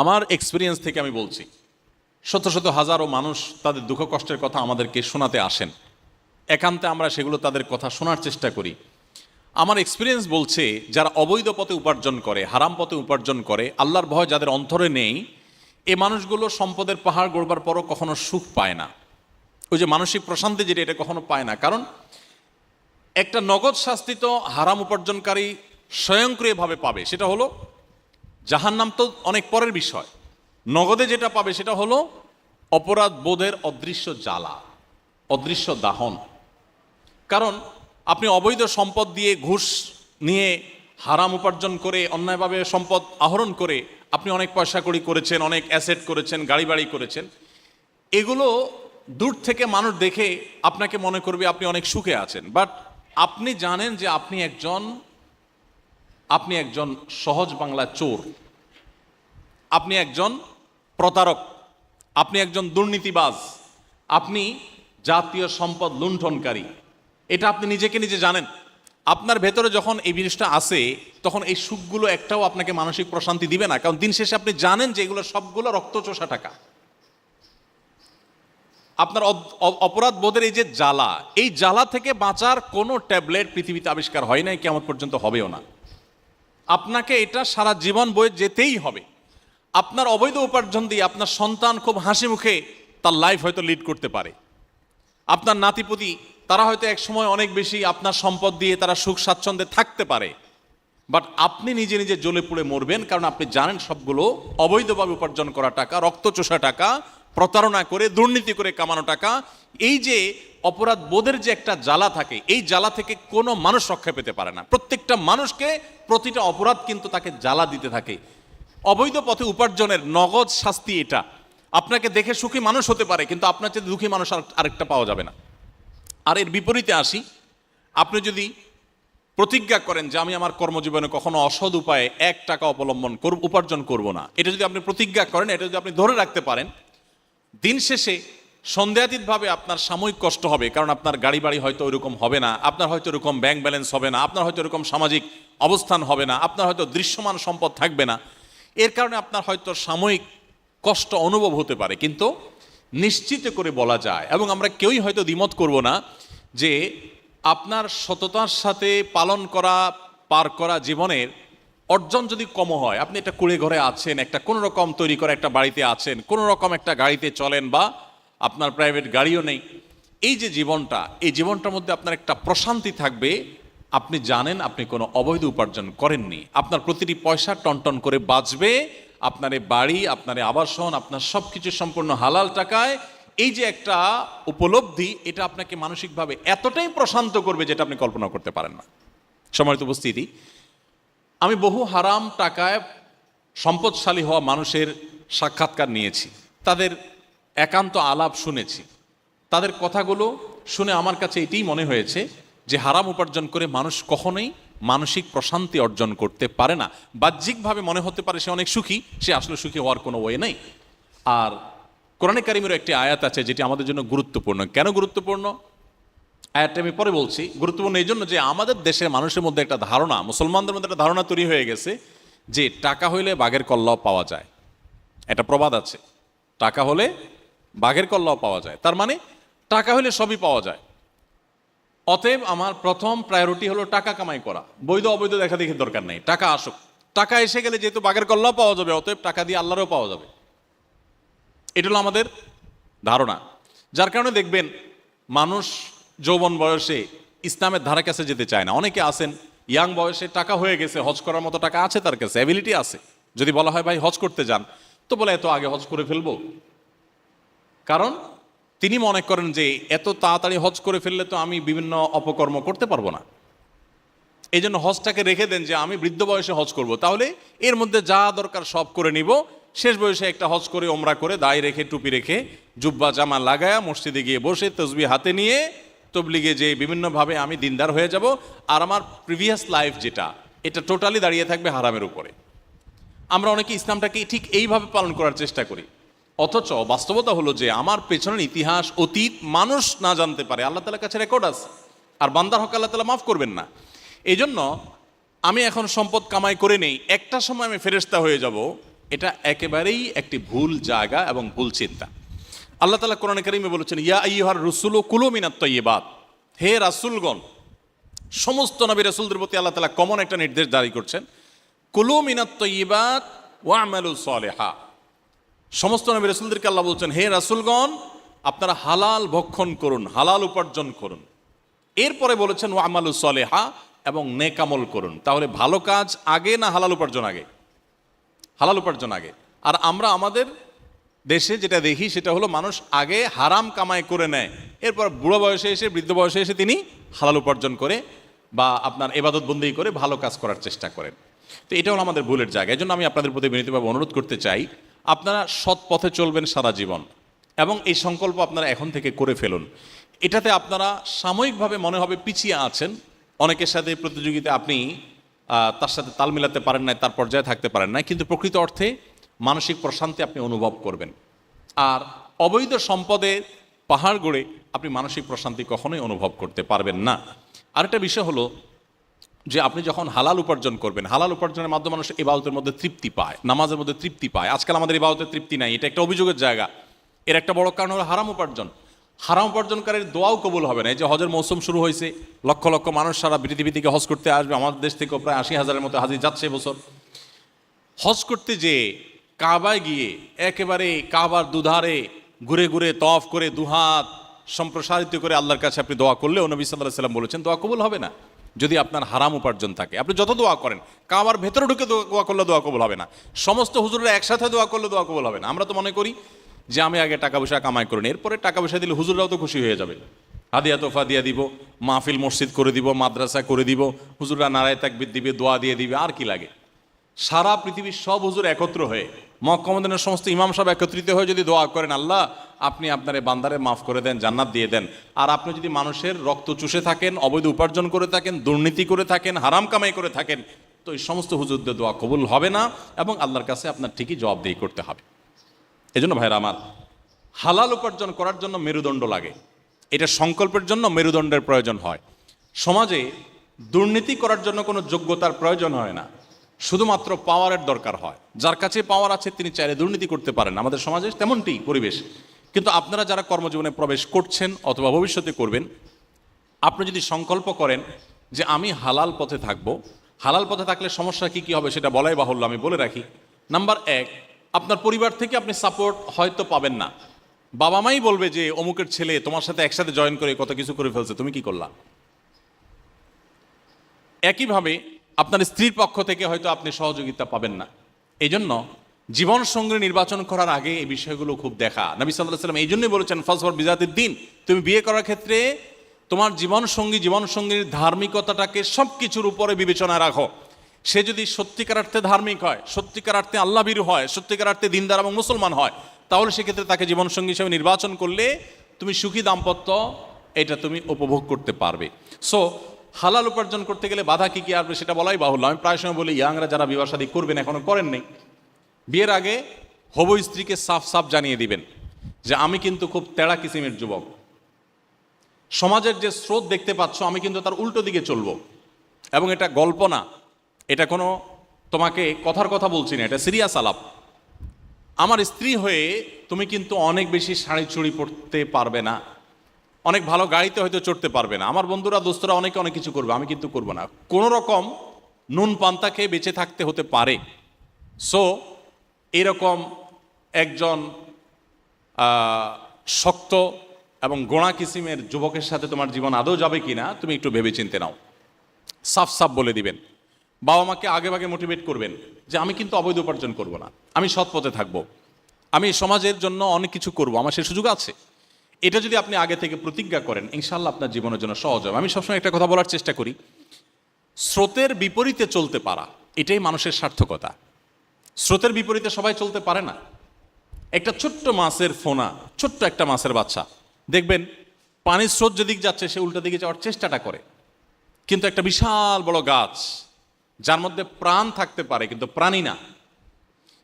আমার এক্সপিরিয়েন্স থেকে আমি বলছি, শত শত হাজারো মানুষ তাদের দুঃখ কষ্টের কথা আমাদেরকে শোনাতে আসেন। একান্তে আমরা সেগুলো তাদের কথা শোনার চেষ্টা করি। আমার এক্সপিরিয়েন্স বলছে, যারা অবৈধ পথে উপার্জন করে, হারাম পথে উপার্জন করে, আল্লাহর ভয় যাদের অন্তরে নেই, এ মানুষগুলো সম্পদের পাহাড় গড়বার পরও কখনো সুখ পায় না। ওই যে মানসিক প্রশান্তি যেটা, এটা কখনো পায় না। কারণ একটা নগদ শাস্তি তো হারাম উপার্জনকারী স্বয়ংক্রিয়ভাবে পাবে। সেটা হলো জাহান্নাম তো অনেক পরের বিষয়। নগদে যেটা পাবে সেটা হলো অপরাধ বোধের অদৃশ্য জ্বালা, অদৃশ্য দাহন। কারণ আপনি অবৈধ সম্পদ দিয়ে ঘুষ নিয়ে হারাম উপার্জন করে, অন্যায়ভাবে সম্পদ আহরণ করে আপনি অনেক পয়সা কড়ি করেছেন, অনেক অ্যাসেট করেছেন গাড়ি বাড়ি করেছেন। এগুলো দূর থেকে মানুষ দেখে আপনাকে মনে করবে আপনি অনেক সুখে আছেন। বাট আপনি জানেন যে আপনি একজন আপনি একজন সহজ বাংলা চোর। আপনি একজন প্রতারক। আপনি একজন দুর্নীতিবাজ। আপনি জাতীয় সম্পদ লুণ্ঠনকারী। এটা আপনি নিজেকে নিজে জানেন। আপনার ভেতরে যখন এই জিনিসটা আসে, তখন এই সুখগুলো একটাও আপনাকে মানসিক প্রশান্তি দিবে না। কারণ দিন শেষে আপনি জানেন যে এগুলো সবগুলো রক্তচোষা টাকা। আপনার অপরাধ বোধের এই যে জ্বালা, এই জ্বালা থেকে বাঁচার কোনো ট্যাবলেট পৃথিবীতে আবিষ্কার হয় নাই কেমন পর্যন্ত হবেও না। আপনাকে এটা সারা জীবন বয়ে যেতেই হবে। আপনার অবৈধ উপার্জন দিয়ে আপনার সন্তান খুব হাসি মুখে তার লাইফ হয়তো লিড করতে পারে। আপনার নাতিপতি, তারা হয়তো এক সময় অনেক বেশি আপনার সম্পদ দিয়ে তারা সুখ স্বাচ্ছন্দ্যে থাকতে পারে। বাট আপনি নিজে নিজে জ্বলে পুড়ে মরবেন, কারণ আপনি জানেন সবগুলো অবৈধভাবে উপার্জন করা টাকা, রক্তচোষা টাকা প্রতারণা করে, দুর্নীতি করে কামানো টাকা, এই যে অপরাধ বোধের যে একটা জ্বালা থাকে, এই জ্বালা থেকে কোনো মানুষ রক্ষা পেতে পারে না। প্রত্যেকটা মানুষকে প্রতিটা অপরাধ কিন্তু তাকে জ্বালা দিতে থাকে। অবৈধ পথে উপার্জনের নগদ শাস্তি এটা। আপনাকে দেখে সুখী মানুষ হতে পারে, কিন্তু আপনার চেয়ে দুঃখী মানুষ আর- আরেকটা পাওয়া যাবে না। আর এর বিপরীতে আসি, আপনি যদি প্রতিজ্ঞা করেন যে আমি আমার কর্মজীবনে কখনো অসৎ উপায়ে এক টাকা অবলম্বন করব উপার্জন করব না, এটা যদি আপনি প্রতিজ্ঞা করেন, এটা যদি আপনি ধরে রাখতে পারেন দিন শেষে সন্দেহাতীতভাবে আপনার সাময়িক কষ্ট হবে, কারণ আপনার গাড়ি বাড়ি হয়তো ওইরকম হবে না, আপনার হয়তো এরকম ব্যাংক ব্যালেন্স হবে না, আপনার হয়তো এরকম সামাজিক অবস্থান হবে না, আপনার হয়তো দৃশ্যমান সম্পদ থাকবে না। এর কারণে আপনার হয়তো সাময়িক কষ্ট অনুভব হতে পারে, কিন্তু নিশ্চিত করে বলা যায়, এবং আমরা কেউই হয়তো দ্বিমত করব না যে আপনার সততার সাথে পালন করা, পার করা জীবনের অর্জন যদি কম হয়, আপনি একটা কুড়ে ঘরে আছেন, একটা কোনো রকম তৈরি করা একটা বাড়িতে আছেন কোনো রকম একটা গাড়িতে চলেন বা আপনার প্রাইভেট গাড়িও নেই, এই যে জীবনটা, এই জীবনটার মধ্যে আপনার একটা প্রশান্তি থাকবে, আপনি জানেন আপনি কোনো অবৈধ উপার্জন করেননি। আপনার প্রতিটি পয়সা টনটন করে বাঁচবে, আপনার বাড়ি, আপনার আবাসন, আপনার সব কিছু সম্পূর্ণ হালাল টাকায়। এই যে একটা উপলব্ধি, এটা আপনাকে মানসিকভাবে এতটাই প্রশান্ত করবে যেটা আপনি কল্পনা করতে পারেন না। সময়ত উপস্থিতি আমি বহু হারাম টাকায় সম্পদশালী হওয়া মানুষের সাক্ষাৎকার নিয়েছি। তাদের একান্ত আলাপ শুনেছি। তাদের কথাগুলো শুনে আমার কাছে এটাই মনে হয়েছে যে হারাম উপার্জন করে মানুষ কখনোই মানসিক প্রশান্তি অর্জন করতে পারে না। বাহ্যিকভাবে মনে হতে পারে সে অনেক সুখী, সে আসলে সুখী হওয়ার কোনো ওয়ে নেই। আর কোরআনে কারিমেরও একটি আয়াত আছে যেটি আমাদের জন্য গুরুত্বপূর্ণ। কেন গুরুত্বপূর্ণ? আয়াতটা আমি পরে বলছি, গুরুত্বপূর্ণ এই জন্য যে আমাদের দেশের মানুষের মধ্যে একটা ধারণা, মুসলমানদের মধ্যে একটা ধারণা তৈরি হয়ে গেছে যে টাকা হইলে বাঘের কল্লাও পাওয়া যায়। একটা প্রবাদ আছে, টাকা হলে বাঘের কল্লাও পাওয়া যায়। তার মানে টাকা হলে সবই পাওয়া যায়। অতএব আমার প্রথম প্রায়োরিটি হলো টাকা কামাই করা। বৈধ, অবৈধ দেখা দেখি দরকার নেই, টাকা আসুক। টাকা এসে গেলে যেহেতু বাঘের কল্লাও পাওয়া যাবে, অতএব টাকা দিয়ে আল্লাহরও পাওয়া যাবে। এটা হলো আমাদের ধারণা। যার কারণে দেখবেন মানুষ যৌবন বয়সে ইসলামের ধারা কাছে যেতে চায় না। অনেকে আছেন, ইয়াং বয়সে টাকা হয়ে গেছে, হজ করার মতো টাকা আছে তার কাছে অ্যাবিলিটি আছে। যদি বলা হয়, ভাই, হজ করতে যান, তো বলে, এত আগে হজ করে ফেলব। কারণ তিনি মনে করেন যে, এত তাড়াতাড়ি হজ করে ফেললে তো আমি বিভিন্ন অপকর্ম করতে পারব না। এই জন্য হজটাকে রেখে দেন যে, আমি বৃদ্ধ বয়সে হজ করব। তাহলে এর মধ্যে যা দরকার সব করে নিব। শেষ বয়সে একটা হজ করে, ওমরা করে, দায় রেখে, টুপি রেখে, জুব্বা, জামা লাগায়া মসজিদে গিয়ে বসে তসবি হাতে নিয়ে তবলিগে যে বিভিন্নভাবে আমি দিনদার হয়ে যাব আর আমার প্রিভিয়াস লাইফ যেটা, এটা টোটালি দাঁড়িয়ে থাকবে হারামের উপরে। আমরা অনেকে ইসলামটাকে ঠিক এইভাবে পালন করার চেষ্টা করি। অথচ বাস্তবতা হলো যে আমার পেছনের ইতিহাস, অতীত মানুষ না জানতে পারে। আল্লাহ তালার কাছে রেকর্ড আছে। আর বান্দার হক আল্লাহ তালা মাফ করবেন না। এই জন্য আমি এখন সম্পদ কামাই করে নেই। একটা সময় আমি ফেরেস্তা হয়ে যাব। এটা একেবারেই একটি ভুল জায়গা এবং ভুল চিন্তা। আল্লাহ তালা কোরআন কারিমে বলেছেন, ইয়া ইহার রসুল কুলোমিনাত তৈবাদ হে রাসুলগণ, সমস্ত নবী রাসুলদের প্রতি আল্লাহ তালা কমন একটা নির্দেশ জারি করছেন, কুলু মিনাত তৈবাদ ওয়ামালু সলেহা। সমস্ত নবী রাসুলদেরকে আল্লাহ বলছেন, হে রাসুলগণ, আপনারা হালাল ভক্ষণ করুন, হালাল উপার্জন করুন। এরপরে বলেছেন ওয়ামালু সলেহা এবং নেকামল করুন। তাহলে ভালো কাজ আগে না হালাল উপার্জন আগে? হালাল উপার্জন আগে। আর আমরা আমাদের দেশে যেটা দেখি সেটা হলো মানুষ আগে হারাম কামাই করে নেয়। এরপর বুড়ো বয়সে এসে, বৃদ্ধ বয়সে এসে তিনি হালাল উপার্জন করে বা আপনার এবাদত বন্দি করে ভালো কাজ করার চেষ্টা করেন। তো এটা হলো আমাদের ভুলের জায়গা। জন্য আমি আপনাদের প্রতি বিনীতভাবে অনুরোধ করতে চাই, আপনারা সৎ পথে চলবেন সারা জীবন এবং এই সংকল্প আপনারা এখন থেকে করে ফেলুন। এটাতে আপনারা সাময়িকভাবে মনে হবে পিছিয়ে আছেন। অনেকের সাথে প্রতিযোগিতা আপনি তার সাথে তাল মিলাতে পারেন নাই, তার পর্যায়ে থাকতে পারেন নাই। কিন্তু প্রকৃত অর্থে মানসিক প্রশান্তি আপনি অনুভব করবেন। আর অবৈধ সম্পদে পাহাড় গড়ে আপনি মানসিক প্রশান্তি কখনোই অনুভব করতে পারবেন না। আরেকটা বিষয় হলো যে আপনি যখন হালাল উপার্জন করবেন, হালাল উপার্জনের মাধ্যমে মানুষ ইবাদতের মধ্যে তৃপ্তি পায়, নামাজের মধ্যে তৃপ্তি পায়। আজকাল আমাদের ইবাদতের তৃপ্তি নাই, এটা একটা অভিযোগের জায়গা। এর একটা বড় কারণ হলো হারাম উপার্জন। হারাম উপার্জনকারীর দোয়াও কবুল হবে না। এই যে হজের মৌসুম শুরু হয়েছে, লক্ষ লক্ষ মানুষ সারা পৃথিবী থেকে হজ করতে আসবে। আমাদের দেশ থেকেও প্রায় আশি হাজারের মতো হাজির যাচ্ছে এবছর হজ করতে যে কাবায় গিয়ে একেবারে কাবার দুধারে ঘুরে ঘুরে তফ করে দুহাত সম্প্রসারিত করে আল্লাহর কাছে আপনি দোয়া করলেও নবী সাল্লাহ সাল্লাম বলেছেন, দোয়া কবুল হবে না। যদি আপনার হারাম উপার্জন থাকে, আপনি যত দোয়া করেন, কাবার ভেতরে ঢুকে দোয়া করলে দোয়া কবুল হবে না। সমস্ত হুজুররা একসাথে দোয়া করলে দোয়া কবুল হবে না। আমরা তো মনে করি যে আমি আগে টাকা পয়সা কামাই করিনি এরপরে টাকা পয়সা দিলে হুজুররাও তো খুশি হয়ে যাবে। হাদিয়া তোফা দিয়ে দিব, মাহফিল মসজিদ করে দিব, মাদ্রাসা করে দিব, হুজুররা নারায় তাকবির দিবে, দোয়া দিয়ে দিবে, আর কি লাগে? সারা পৃথিবীর সব হুজুর একত্র হয়ে মক্কমদিনের সমস্ত ইমাম সব একত্রিত হয়ে যদি দোয়া করেন, আল্লাহ, আপনি আপনার এই বান্দারে মাফ করে দেন, জান্নাত দিয়ে দেন। আর আপনি যদি মানুষের রক্ত চুষে থাকেন, অবৈধ উপার্জন করে থাকেন, দুর্নীতি করে থাকেন, হারাম কামাই করে থাকেন, তো এই সমস্ত হুজুরদের দোয়া কবুল হবে না এবং আল্লাহর কাছে আপনার ঠিকই জবাবদেহি করতে হবে। এই এজন্য ভাইরা আমার, হালাল উপার্জন করার জন্য মেরুদণ্ড লাগে। এটা সংকল্পের জন্য মেরুদণ্ডের প্রয়োজন হয়। সমাজে দুর্নীতি করার জন্য কোনো যোগ্যতার প্রয়োজন হয় না। শুধুমাত্র পাওয়ারের দরকার হয়। যার কাছে পাওয়ার আছে তিনি চাইলে দুর্নীতি করতে পারেন। আমাদের সমাজে তেমনটি পরিবেশ। কিন্তু আপনারা যারা কর্মজীবনে প্রবেশ করছেন অথবা ভবিষ্যতে করবেন, আপনি যদি সংকল্প করেন যে আমি হালাল পথে থাকব, হালাল পথে থাকলে সমস্যা কি কি হবে সেটা বলাই বাহুল্য আমি বলে রাখি। নাম্বার এক, আপনার পরিবার থেকে আপনি সাপোর্ট হয়তো পাবেন না। বাবা মাই বলবে যে, অমুকের ছেলে তোমার সাথে একসাথে জয়েন করে কত কিছু করে ফেলছে, তুমি কি করলা? একইভাবে আপনার স্ত্রীর পক্ষ থেকে হয়তো আপনি সহযোগিতা পাবেন না। এই জন্য জীবন সঙ্গী নির্বাচন করার আগে এই বিষয়গুলো খুব দেখা। নবী সাল্লাহ সাল্লাম এই জন্যই বলেছেন ফসফর বিজাতির দিন তুমি বিয়ে করার ক্ষেত্রে তোমার জীবন সঙ্গী, জীবন সঙ্গীর ধার্মিকতাটাকে সব কিছুর উপরে বিবেচনায় রাখো। সে যদি সত্যিকার অর্থে ধার্মিক হয়, সত্যিকার অর্থে হয়, সত্যিকার অর্থে দিনদার এবং মুসলমান হয়, তাহলে সেক্ষেত্রে তাকে জীবনসঙ্গী হিসেবে নির্বাচন করলে তুমি সুখী দাম্পত্য, এটা তুমি উপভোগ করতে পারবে। সো হালাল উপার্জন করতে গেলে বাধা কি কি আসবে সেটা বলাই বাহুল্য। আমি প্রায় সময় বলি, ইয়াংরা যারা বিবাহ শাদী করবেন, এখনও করেন নেই। বিয়ের আগে হবু স্ত্রীকে সাফ সাফ জানিয়ে দিবেন যে, আমি কিন্তু খুব তেড়া কিসিমের যুবক। সমাজের যে স্রোত দেখতে পাচ্ছ, আমি কিন্তু তার উল্টো দিকে চলবো। এবং এটা গল্প না। এটা কোনো তোমাকে কথার কথা বলছি না, এটা সিরিয়াস আলাপ। আমার স্ত্রী হয়ে তুমি কিন্তু অনেক বেশি শাড়ি চুড়ি পরতে পারবে না। অনেক ভালো গাড়িতে হয়তো চড়তে পারবে না। আমার বন্ধুরা, দোস্তরা অনেকে অনেক কিছু করবে, আমি কিন্তু করব না। কোনো রকম নুন পান্তা খেয়ে বেঁচে থাকতে হতে পারে। সো এরকম একজন শক্ত এবং গোড়া কিসিমের যুবকের সাথে তোমার জীবন আদৌ যাবে কিনা, তুমি একটু ভেবে চিনতে নাও। সাফ সাফ বলে দিবেন। বাবা মাকে আগে ভাগে মোটিভেট করবেন যে আমি কিন্তু অবৈধ উপার্জন করব না। আমি সৎ পথে থাকব। আমি সমাজের জন্য অনেক কিছু করব। আমার সে সুযোগ আছে। এটা যদি আপনি আগে থেকে প্রতিজ্ঞা করেন ইনশাল্লাহ আপনার জীবনের জন্য সহজ হবে। আমি সবসময় একটা কথা বলার চেষ্টা করি। স্রোতের বিপরীতে চলতে পারা, এটাই মানুষের সার্থকতা। স্রোতের বিপরীতে সবাই চলতে পারে না। একটা ছোট্ট মাছের ফোনা, ছোট্ট একটা মাছের বাচ্চা, দেখবেন পানির স্রোত যেদিক যাচ্ছে, সে উল্টো দিকে যাওয়ার চেষ্টাটা করে। কিন্তু একটা বিশাল বড় গাছ, যার মধ্যে প্রাণ থাকতে পারে, কিন্তু প্রাণী না।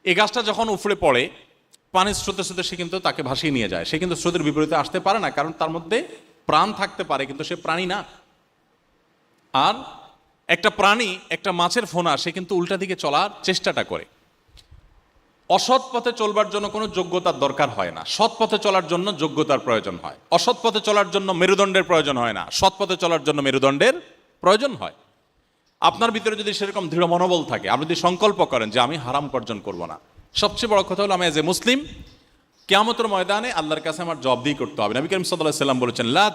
এই গাছটা যখন উফড়ে পড়ে পানির স্রোতে স্রোতে সে কিন্তু তাকে ভাসিয়ে নিয়ে যায়। সে কিন্তু স্রোতের বিপরীতে আসতে পারে না, কারণ তার মধ্যে প্রাণ থাকতে পারে, কিন্তু সে প্রাণী না। আর একটা প্রাণী, একটা মাছের ফোনা, সে কিন্তু উল্টা দিকে চলার চেষ্টাটা করে। অসৎ পথে চলবার জন্য কোনো যোগ্যতার দরকার হয় না। সৎ পথে চলার জন্য যোগ্যতার প্রয়োজন হয়। অসৎ পথে চলার জন্য মেরুদণ্ডের প্রয়োজন হয় না। সৎ পথে চলার জন্য মেরুদণ্ডের প্রয়োজন হয়। আপনার ভিতরে যদি সেরকম দৃঢ় মনোবল থাকে, আপনি যদি সংকল্প করেন যে আমি হারাম বর্জন করব না সবচেয়ে বড় কথা হলো, আমি এজ এ মুসলিম কেয়ামতের ময়দানে আল্লাহর কাছে আমার জবাবদিহি করতে হবে। নবী করিম সাল্লাহ সাল্লাম বলেছেন, লা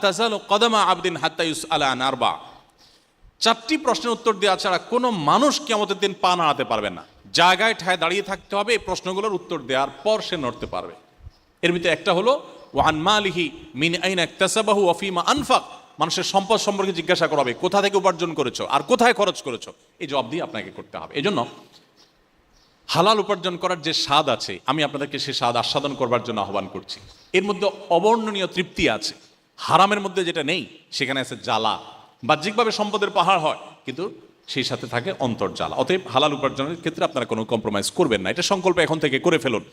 কদমা আবদিন হাত্তা আলা নারবা চারটি প্রশ্নের উত্তর দেওয়া ছাড়া কোনো মানুষ কেমতের দিন পা নাড়াতে পারবে না। জায়গায় ঠায় দাঁড়িয়ে থাকতে হবে, এই প্রশ্নগুলোর উত্তর দেওয়ার পর সে নড়তে পারবে। এর ভিতরে একটা হলো, ওয়ান মালিহি মিন আইন এক একতাসাবাহু অফিমা আনফাক মানুষের সম্পদ সম্পর্কে জিজ্ঞাসা করা হবে, কোথা থেকে উপার্জন করেছ? আর কোথায় খরচ করেছ? এই জবাব দিয়ে আপনাকে করতে হবে। এই জন্য হালাল উপার্জন করার যে স্বাদ আছে, আমি আপনাদেরকে সে স্বাদ আস্বাদন করবার জন্য আহ্বান করছি। এর মধ্যে অবর্ণনীয় তৃপ্তি আছে। হারামের মধ্যে যেটা নেই, সেখানে আছে জ্বালা। বাহ্যিকভাবে সম্পদের পাহাড় হয়, কিন্তু সেই সাথে থাকে অন্তর্জাল অতএব হালাল উপার্জনের ক্ষেত্রে আপনারা কোনো কম্প্রোমাইজ করবেন না। এটা সংকল্প এখন থেকে করে ফেলুন।